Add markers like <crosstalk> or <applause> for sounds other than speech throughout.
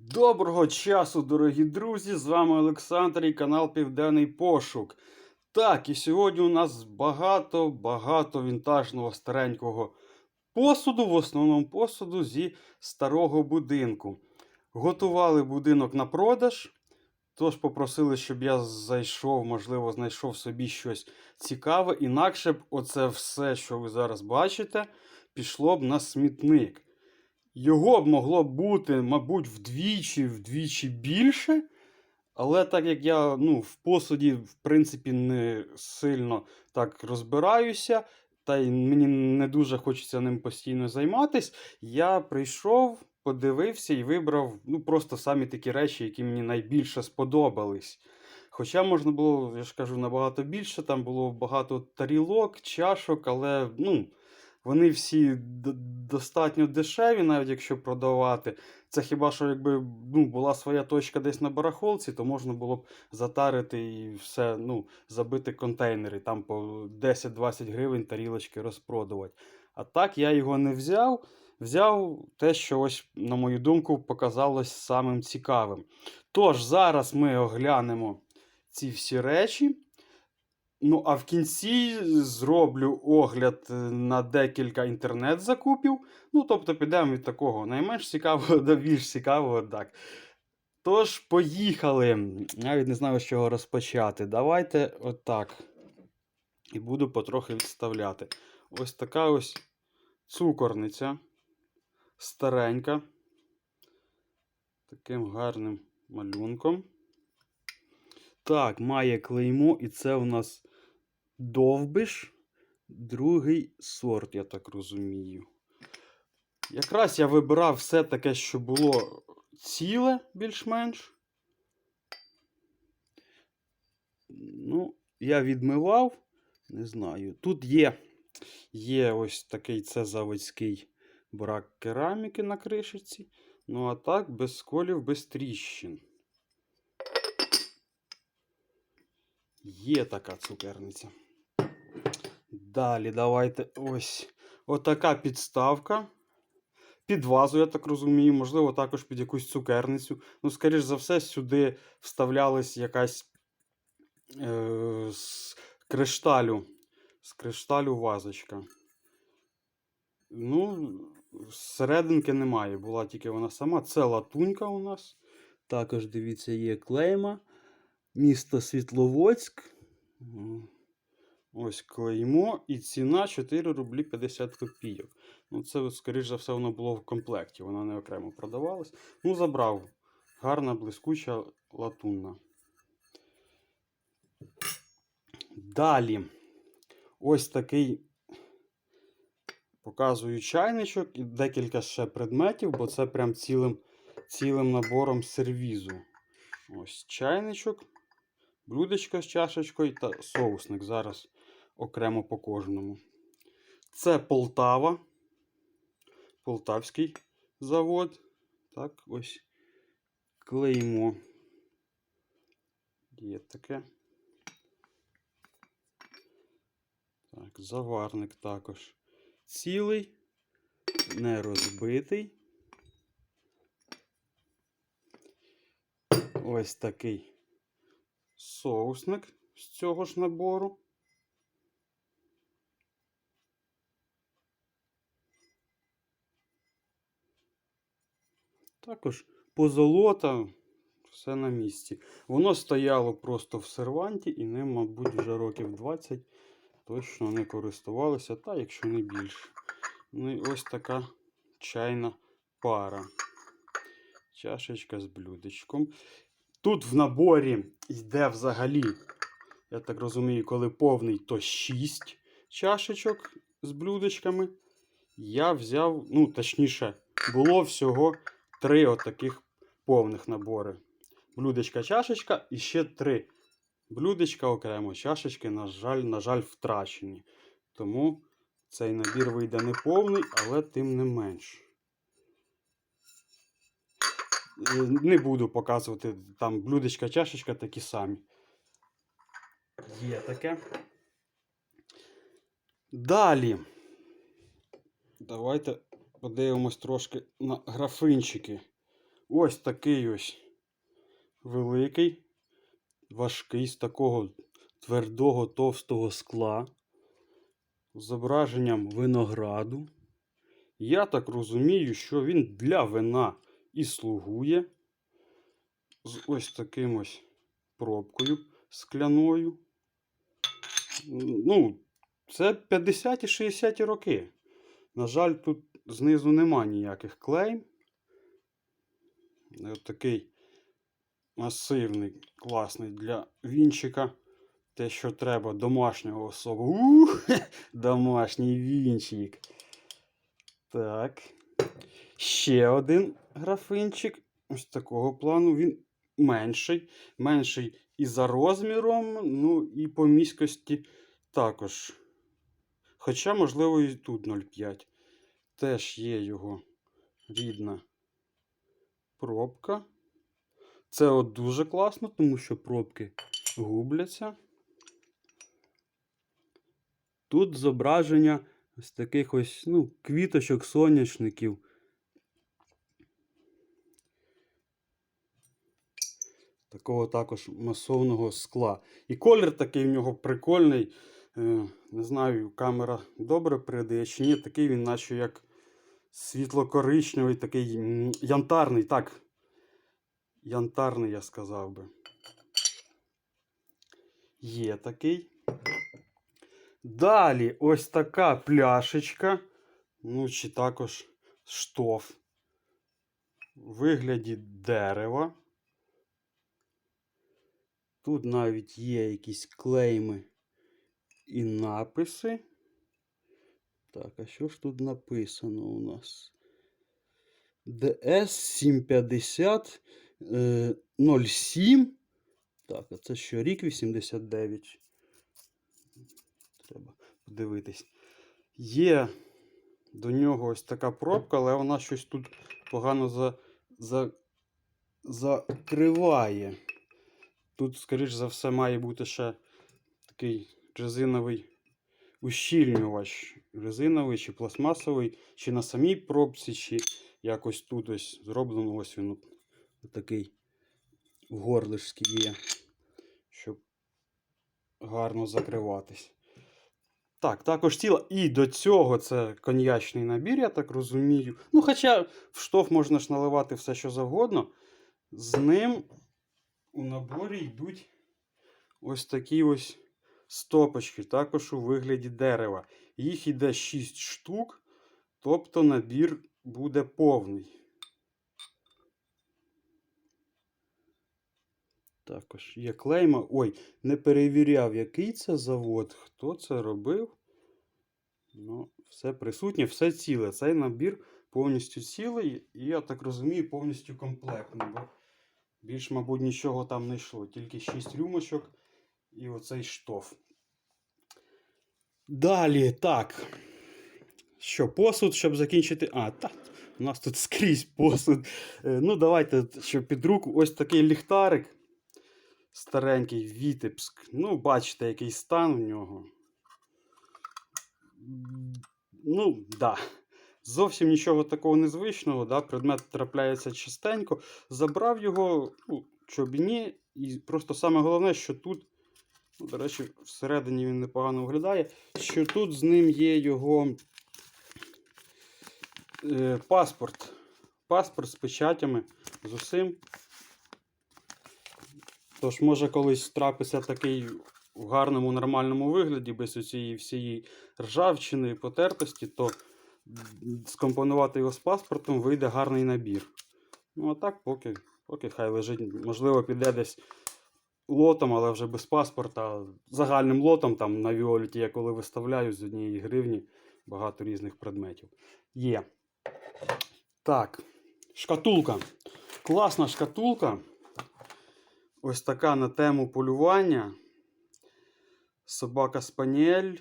Доброго часу, дорогі друзі! З вами Олександр і канал Південний Пошук. Так, і сьогодні у нас багато-багато вінтажного старенького посуду, в основному посуду зі старого будинку. Готували будинок на продаж, тож попросили, щоб я зайшов, можливо, знайшов собі щось цікаве. Інакше б оце все, що ви зараз бачите, пішло б на смітник. Його б могло бути, мабуть, вдвічі, вдвічі більше. Але так як я ну, в посуді, в принципі, не сильно так розбираюся, та й мені не дуже хочеться ним постійно займатися, я прийшов, подивився і вибрав ну, просто самі такі речі, які мені найбільше сподобались. Хоча можна було, я ж кажу, набагато більше, там було багато тарілок, чашок, але ну, вони всі достатньо дешеві, навіть якщо продавати. Це хіба що якби ну, була своя точка десь на барахолці, то можна було б затарити і все, ну, забити контейнери, там по 10-20 гривень тарілочки розпродувати. А так я його не взяв. Взяв те, що ось, на мою думку, показалось самим цікавим. Тож, зараз ми оглянемо ці всі речі. Ну, а в кінці зроблю огляд е, на декілька інтернет-закупів. Ну, тобто, підемо від такого найменш цікавого <laughs> до більш цікавого, так. Тож, поїхали. Навіть не знаю, з чого розпочати. Давайте отак. І буду потрохи відставляти. Ось така ось цукорниця. Старенька. Таким гарним малюнком. Так, має клеймо, і це у нас довбиш, другий сорт, я так розумію. Якраз я вибирав все таке, що було ціле, більш-менш. Ну, я відмивав, не знаю. Тут є, є ось такий це заводський брак кераміки на кришиці. Ну, а так, без сколів, без тріщин. Є така цукерниця. Далі давайте ось отака підставка. Під вазу, я так розумію, можливо, також під якусь цукерницю. Ну, скоріш за все, сюди вставлялась якась е, з кришталю. З кришталю вазочка. Ну, серединки немає, була тільки вона сама. Це латунька у нас. Також, дивіться, є клейма. Місто Світловодськ. Ось клеймо. І ціна 4 рублі 50 копійок. Ну, це, скоріш за все, воно було в комплекті, воно не окремо продавалось. Ну, забрав. Гарна, блискуча латунна. Далі. Ось такий показую чайничок і декілька ще предметів, бо це прям цілим, цілим набором сервізу. Ось чайничок, блюдечко з чашечкою та соусник. Зараз окремо по кожному. Це Полтава, Полтавський завод. Так, ось клеймо. Є таке. Так, заварник також цілий, не розбитий. Ось такий соусник з цього ж набору. Також позолота, все на місці. Воно стояло просто в серванті і ним, мабуть, вже років 20 точно не користувалися, та якщо не більше. Ну і ось така чайна пара. Чашечка з блюдечком. Тут в наборі йде взагалі, я так розумію, коли повний, то 6 чашечок з блюдечками. Я взяв, ну, точніше, було всього 3 отаких повних набори. Блюдечка, чашечка і ще 3 блюдечка окремо. Чашечки, на жаль, на жаль, втрачені. Тому цей набір вийде не повний, але тим не менш. Е, Не буду показувати там блюдечка, чашечка такі самі. Є таке. Далі. Давайте подивимось трошки на графинчики. Ось такий ось великий, важкий з такого твердого товстого скла з зображенням винограду. Я так розумію, що він для вина і слугує з ось таким ось пробкою скляною. Ну, це 50-ті 60-ті роки. На жаль, тут знизу нема ніяких клейм. Ось такий масивний, класний для вінчика. Те, що треба, домашнього особу. Ух, <laughs> домашній вінчик. Так. Ще один графинчик. Ось такого плану. Він менший. Менший і за розміром, ну і по міськості також. Хоча, можливо, і тут 0,5. Теж є його рідна пробка. Це от дуже класно, тому що пробки губляться. Тут зображення з таких ось ну, квіточок, соняшників. Такого також масовного скла. І колір такий в нього прикольний. Е, не знаю, камера добре передає чи ні. Такий він, наче як світло-коричневий, такий янтарний, так. Янтарний, я сказав би. Є такий. Далі ось така пляшечка. Ну, чи також штоф. В вигляді дерева. Тут навіть є якісь клейми і написи. Так, а що ж тут написано у нас? DS 750 е, 07. Так, а це що? Рік 89. Треба подивитись. Є до нього ось така пробка, але вона щось тут погано за, за, закриває. Тут, скоріш за все, має бути ще такий резиновий ущільнювач. Резиновий чи пластмасовий, чи на самій пробці, чи якось тут ось зроблено. Ось він такий горлишці є, щоб гарно закриватись. Так, також ціла. І до цього це коньячний набір, я так розумію. Ну, хоча в штоф можна ж наливати все, що завгодно. З ним у наборі йдуть ось такі ось стопочки, також у вигляді дерева. Їх йде 6 штук, тобто набір буде повний. Також є клейма. Ой, не перевіряв, який це завод, хто це робив. Ну, все присутнє, все ціле. Цей набір повністю цілий, і я так розумію, повністю комплектний. Бо більш, мабуть, нічого там не йшло. Тільки 6 рюмочок і оцей штоф. Далі, так. Що, посуд, щоб закінчити. А, так, у нас тут скрізь посуд. Е, Ну, давайте, щоб під руку, ось такий ліхтарик. Старенький Вітебск. Ну, бачите, який стан в нього. Ну, да. Зовсім нічого такого незвичного, да? предмет трапляється частенько. Забрав його, ну, чобіні, і просто саме головне, що тут, до речі, всередині він непогано виглядає, що тут з ним є його е, паспорт. Паспорт з печатями, з усім. Тож, може, колись трапиться такий в гарному, нормальному вигляді, без цієї всієї ржавчини і потертості, то скомпонувати його з паспортом вийде гарний набір. Ну, а так, поки, поки хай лежить, можливо, піде десь лотом, але вже без паспорта. Загальним лотом там на Віоліті я коли виставляю з однієї гривні багато різних предметів. Є. Так, шкатулка. Класна шкатулка. Ось така на тему полювання. Собака Спаніель.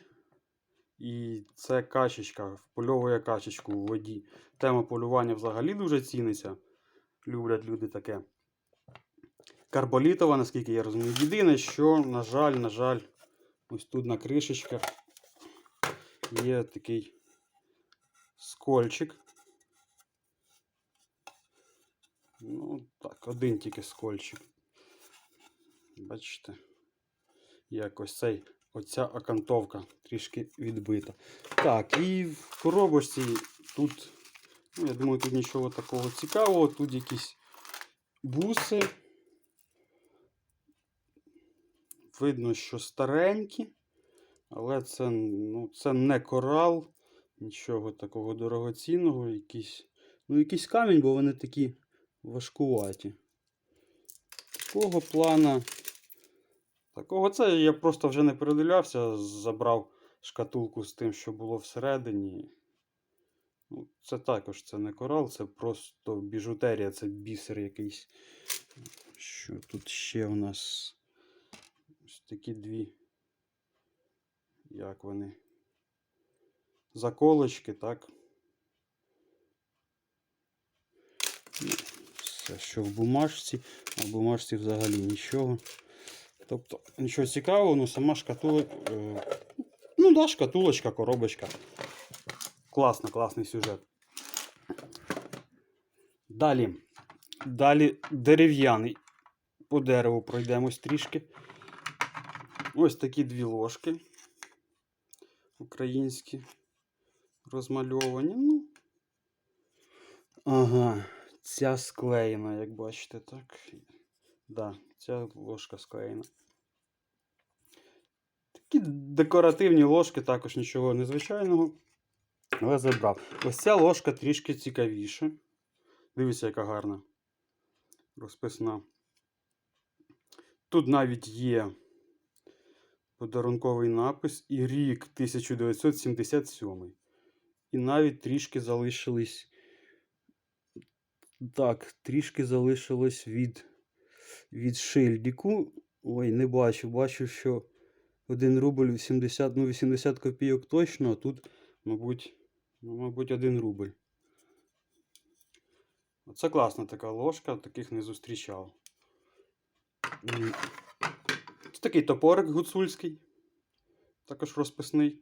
І це качечка, впольовує качечку у воді. Тема полювання взагалі дуже ціниться. Люблять люди таке. Карболітова, наскільки я розумію. Єдине, що, на жаль, на жаль, ось тут на кришечках є такий скольчик. Ну, так, один тільки скольчик. Бачите? Якось цей, оця окантовка трішки відбита. Так, і в коробочці тут, ну, я думаю, тут нічого такого цікавого. Тут якісь буси. Видно, що старенькі, але це, ну, це не корал, нічого такого дорогоцінного, якийсь, ну, якийсь камінь, бо вони такі важкуваті. Такого плана. Такого це я просто вже не передивлявся, забрав шкатулку з тим, що було всередині. Ну, це також це не корал, це просто біжутерія, це бісер якийсь. Що тут ще у нас? Ось такі дві. Як вони? Заколочки, так? Все, що в бумажці, а в бумажці взагалі нічого. Тобто нічого цікавого, ну сама шкатулочка. Е, ну да, шкатулочка, коробочка. Класно, класний сюжет. Далі. Далі дерев'яний. По дереву пройдемось трішки. Ось такі дві ложки. Українські. Розмальовані. Ну. Ага. Ця склеєна, як бачите, так. Да, ця ложка склеєна. Такі декоративні ложки, також нічого незвичайного. Але забрав. Ось ця ложка трішки цікавіша. Дивіться, яка гарна. Розписна. Тут навіть є подарунковий напис і рік 1977. І навіть трішки залишились. Так, трішки залишилось від, від шильдику. Ой, не бачу. Бачу, що 1 рубль 80, ну 80 копійок точно, а тут, мабуть, ну, мабуть, 1 рубль. Це класна така ложка, таких не зустрічав. Такий топорик гуцульський. Також розписний.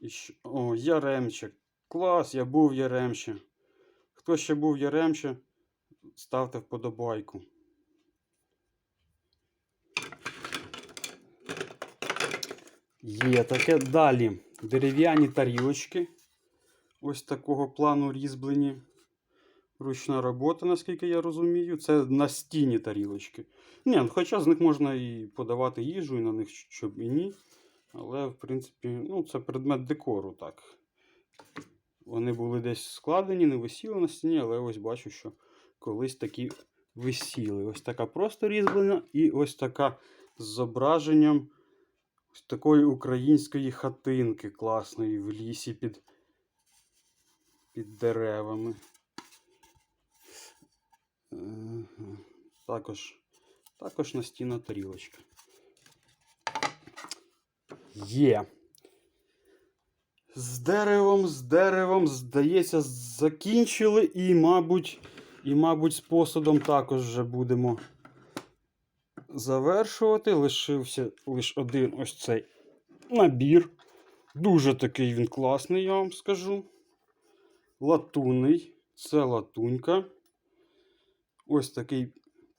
І щ- О, Яремче. Клас, я був Яремче. Хто ще був Яремче, ставте вподобайку. Є таке. Далі дерев'яні тарілочки. Ось такого плану різьблені. Ручна робота, наскільки я розумію. Це настінні тарілочки. Ні, ну, хоча з них можна і подавати їжу, і на них щоб і ні. Але, в принципі, ну, це предмет декору, так. Вони були десь складені, не висіли на стіні, але ось бачу, що колись такі висіли. Ось така просто різьблена, і ось така з зображенням ось такої української хатинки класної в лісі під, під деревами. Ага. Також, також настінна тарілочка. Є. З деревом, з деревом, здається, закінчили і, мабуть, і, мабуть, з посудом також вже будемо завершувати. Лишився лише один ось цей набір. Дуже такий він класний, я вам скажу. Латунний. Це латунька. Ось такий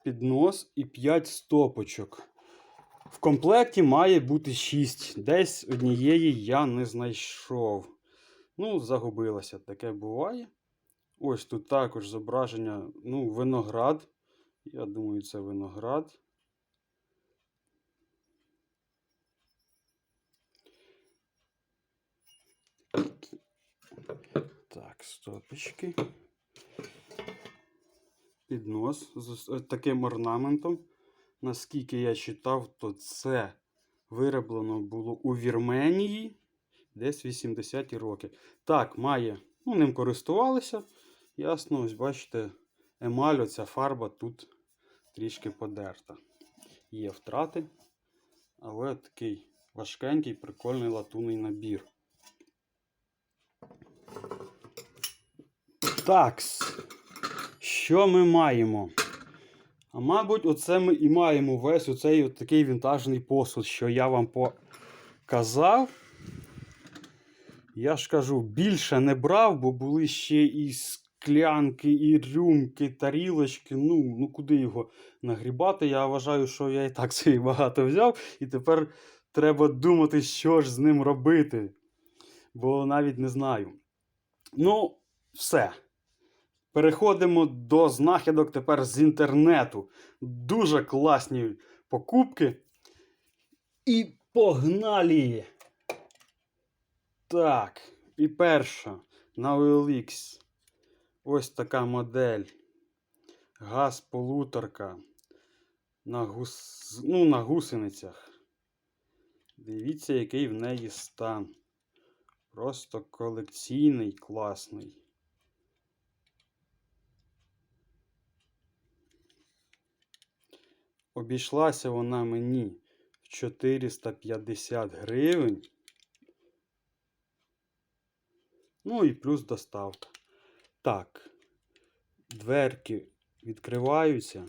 піднос і 5 стопочок. В комплекті має бути 6. Десь однієї я не знайшов. Ну, загубилося, таке буває. Ось тут також зображення, ну, виноград. Я думаю, це виноград. Так, стопочки. Піднос з таким орнаментом. Наскільки я читав, то це вироблено було у Вірменії десь 80-ті роки. Так, має, ну, ним користувалися. Ясно, ось бачите, емаль, оця фарба тут трішки подерта. Є втрати, але такий важкенький, прикольний латунний набір. Такс. Що ми маємо? А мабуть, оце ми і маємо весь оцей такий вінтажний посуд, що я вам показав. Я ж кажу, більше не брав, бо були ще і склянки, і рюмки, тарілочки. Ну, ну куди його нагрібати? Я вважаю, що я і так <laughs> собі багато взяв, і тепер треба думати, що ж з ним робити. Бо навіть не знаю. Ну, все. Переходимо до знахідок тепер з інтернету. Дуже класні покупки. І погнали! Так, і перша на OLX. Ось така модель. Газ полуторка. На, гус... ну, на гусеницях. Дивіться, який в неї стан. Просто колекційний, класний. Обійшлася вона мені в 450 гривень. Ну і плюс доставка. Так, дверки відкриваються.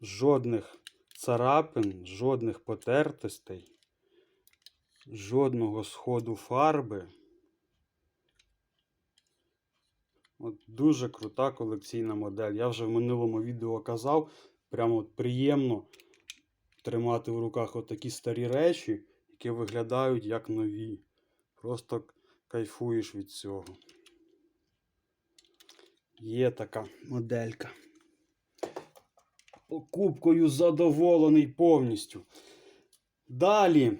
Жодних царапин, жодних потертостей, жодного сходу фарби. От дуже крута колекційна модель. Я вже в минулому відео казав, прямо от приємно тримати в руках отакі старі речі, які виглядають як нові. Просто кайфуєш від цього. Є така моделька. Покупкою задоволений повністю. Далі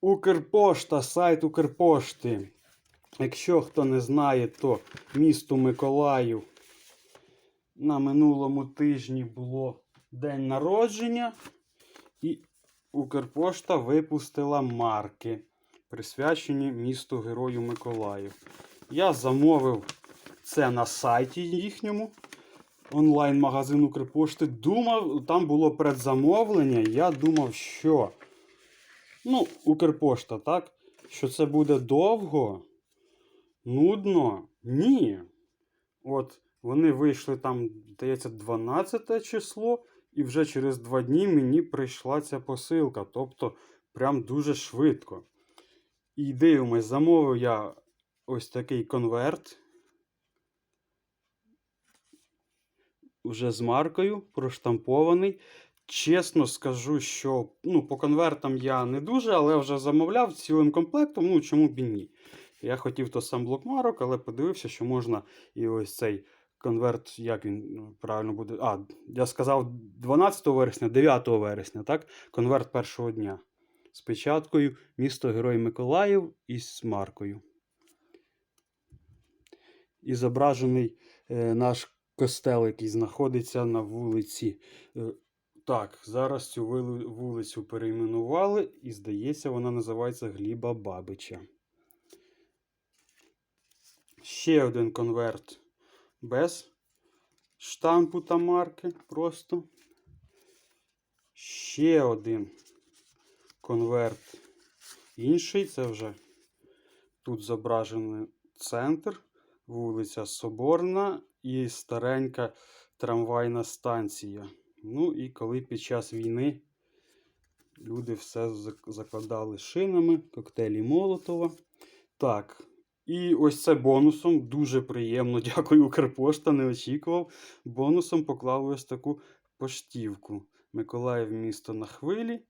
Укрпошта, сайт Укрпошти. Якщо хто не знає, то місто Миколаїв на минулому тижні було день народження, і Укрпошта випустила марки, присвячені місту Герою Миколаїв. Я замовив це на сайті їхньому. Онлайн-магазин Укрпошти. Думав, там було предзамовлення. Я думав, що. Ну, Укрпошта, так? Що це буде довго, нудно. Ні. От вони вийшли там, здається, 12 число, і вже через два дні мені прийшла ця посилка. Тобто, прям дуже швидко. І дивимось, замовив я ось такий конверт. Вже з маркою, проштампований. Чесно скажу, що ну, по конвертам я не дуже, але вже замовляв цілим комплектом. Ну, чому б і ні. Я хотів то сам блок марок, але подивився, що можна і ось цей конверт, як він ну, правильно буде. А, я сказав 12 вересня, 9 вересня, так? Конверт першого дня. З печаткою місто Герой Миколаїв і з маркою. І зображений е, наш костел, який знаходиться на вулиці. Е, так, зараз цю вулицю перейменували, і здається, вона називається Гліба Бабича. Ще один конверт без штампу та марки. Просто. Ще один конверт інший. Це вже тут зображений центр, вулиця Соборна і старенька трамвайна станція. Ну і коли під час війни люди все закладали шинами, коктейлі Молотова. Так. І ось це бонусом. Дуже приємно. <laughs> Дякую, Укрпошта, не очікував. Бонусом поклали ось таку поштівку. Миколаїв місто на хвилі.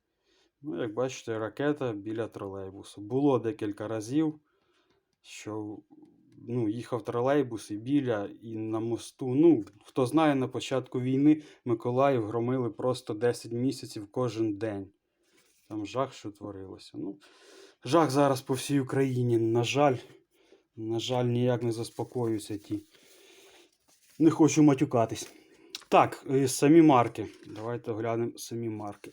Ну, як бачите, ракета біля тролейбусу. Було декілька разів, що ну, їхав тролейбус і біля, і на мосту. Ну, хто знає, на початку війни Миколаїв громили просто 10 місяців кожен день. Там жах, що творилося. Ну, жах зараз по всій Україні. На жаль, на жаль, ніяк не заспокоюються ті. Не хочу матюкатись. Так, е, самі марки. Давайте оглянемо самі марки.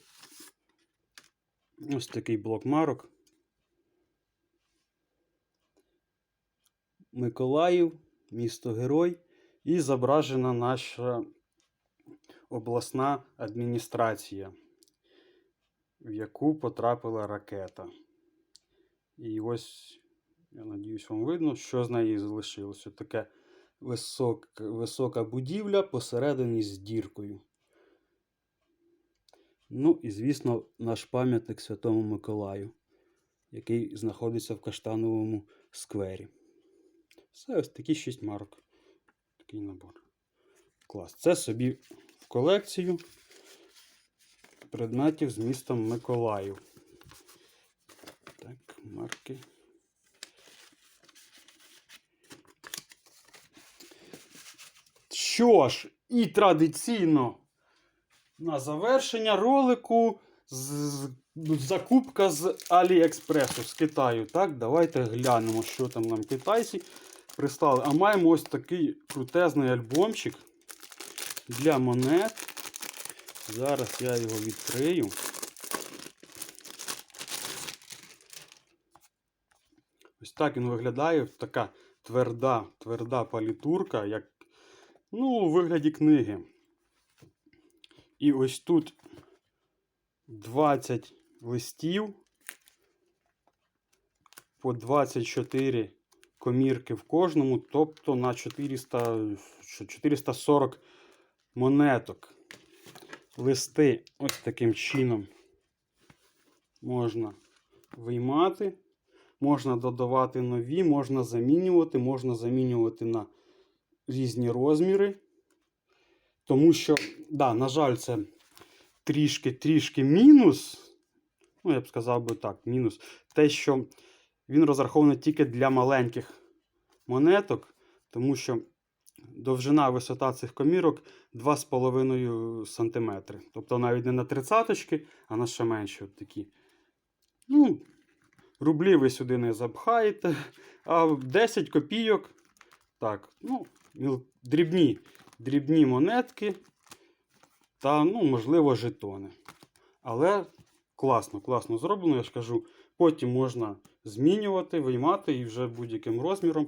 Ось такий блок марок. Миколаїв, місто Герой. І зображена наша обласна адміністрація, в яку потрапила ракета. І ось, я надіюсь, вам видно, що з неї залишилося. Таке висок, висока будівля посередині з діркою. Ну і, звісно, наш пам'ятник Святому Миколаю, який знаходиться в Каштановому сквері. Все ось такі шість марок. такий набор. Клас. Це собі в колекцію предметів з містом Миколаїв. Так, марки. Що ж, і традиційно на завершення ролику з, закупка з Аліекспресу з Китаю. Так, давайте глянемо, що там нам китайці прислали. А маємо ось такий крутезний альбомчик для монет. Зараз я його відкрию. Ось так він виглядає. Така тверда, тверда палітурка, як ну, у вигляді книги. І ось тут 20 листів по 24 комірки в кожному, тобто на 400, 440 монеток. Листи ось таким чином можна виймати, можна додавати нові, можна замінювати, можна замінювати на різні розміри. Тому що, да, на жаль, це трішки-трішки мінус. Ну, я б сказав би так, мінус. Те, що він розрахований тільки для маленьких монеток, тому що довжина висота цих комірок 2,5 см. Тобто навіть не на тридцяточки, а на ще менші от такі. Ну, рублі ви сюди не запхаєте, а 10 копійок. Так, ну, дрібні, дрібні монетки та, ну, можливо, жетони. Але класно, класно зроблено, я ж кажу. Потім можна змінювати, виймати і вже будь-яким розміром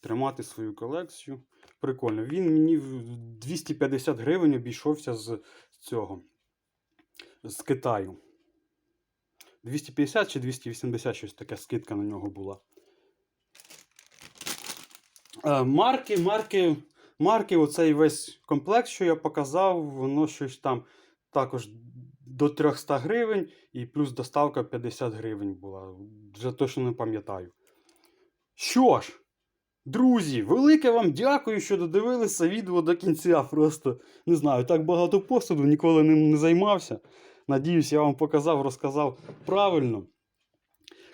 тримати свою колекцію. Прикольно. Він мені 250 гривень обійшовся з цього. З Китаю. 250 чи 280 щось таке скидка на нього була. Е, Марки, марки, марки, оцей весь комплект, що я показав, воно щось там також до 300 гривень і плюс доставка 50 гривень була. Вже точно не пам'ятаю. Що ж, друзі, велике вам дякую, що додивилися відео до кінця. Просто не знаю, так багато посуду, ніколи ним не займався. Надіюсь, я вам показав, розказав правильно.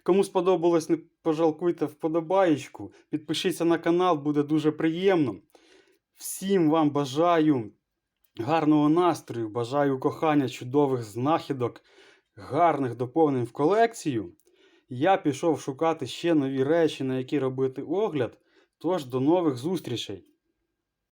Кому сподобалось, не пожалкуйте вподобаєчку. Підпишіться на канал, буде дуже приємно. Всім вам бажаю гарного настрою, бажаю кохання, чудових знахідок, гарних доповнень в колекцію. Я пішов шукати ще нові речі, на які робити огляд. Тож до нових зустрічей!